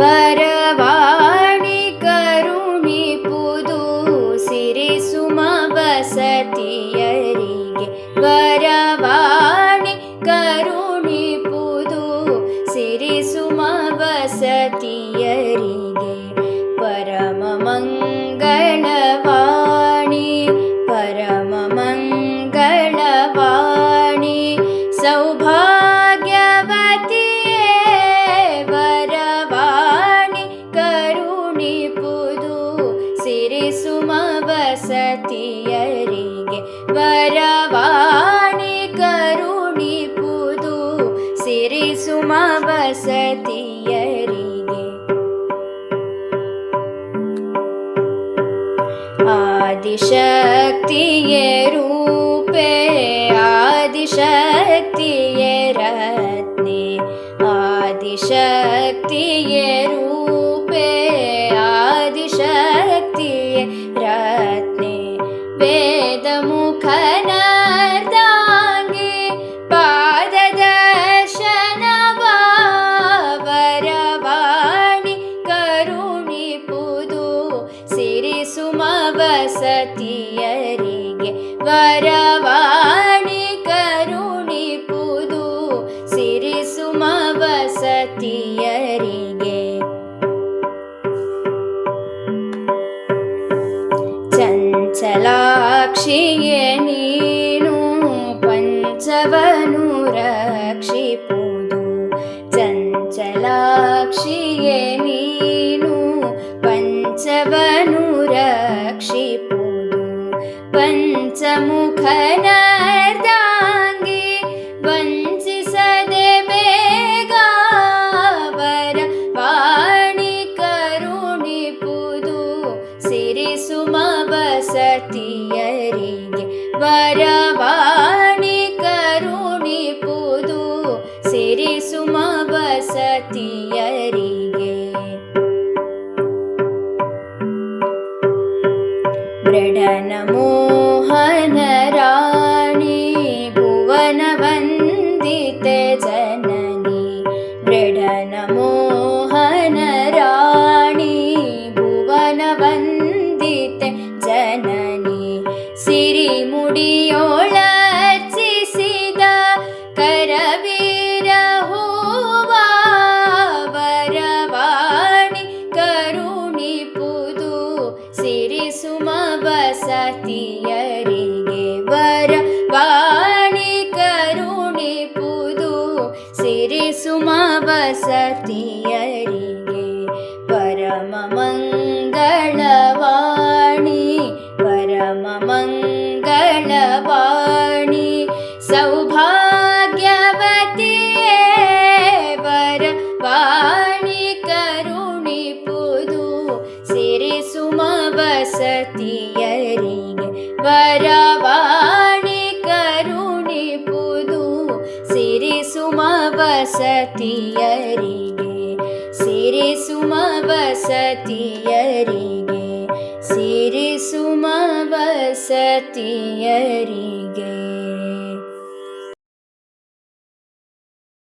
वरवाणी करुणी पुदु सिरिसुम वसतीयरि गे वरवाणी करुणी पुदु सिरिसुम वसतीयरि गे परमङ्गी परमङ्गी सौभा ಕರುಣಿಪುದು ಸಿರಿ ಸುಮ ವಸತಿಯರಿಗೆ ವರವಾಣಿ ಕರುಣಿಪುದು ಸಿರಿ ಸುಮ ವಸತಿಯರಿಗೆ ಆದಿಶಕ್ತಿಯೇ ರೂಪೆ ಆದಿಶಕ್ತಿಯೇ ರತ್ನೆ ಆದಿಶಕ್ತಿಯೇ ವಸತಿಯರಿಗೆ ವರವಾಣಿ ಕರುಣಿಪುದು ಸಿರಿ ಸುಮ ವಸತಿಯರಿಗೆ ಚಂಚಲಾಕ್ಷಿಯೇ ನೀನು ಪಂಚವನು ರಕ್ಷಿಪುದು ಚಂಚಲಾಕ್ಷಿಯೇ ನೀನು ಪಂಚವನು ರಕ್ಷಿಪುದು मुख नग सदे बेगावर वर पाणि करुणि पुदु सिरि सुम वसतीयरि वर वृढ ವಸತಿಯರಿಗೆ ಪರಮ ಮಂಗಳವಾಣಿ ಪರಮ ಮಂಗಳವಾಣಿ ಸೌಭಾಗ್ಯವತಿಯೇ ವರ ವಾಣಿ ಕರುಣಿಪುದು ಸಿರಿ ಸುಮ ವಸತಿಯರಿಗೆ ಸಿರಿ ಸುಮ ವಸತಿಯರಿಗೆ ಸಿರಿ ಸುಮ ವಸತಿಯರಿಗೆ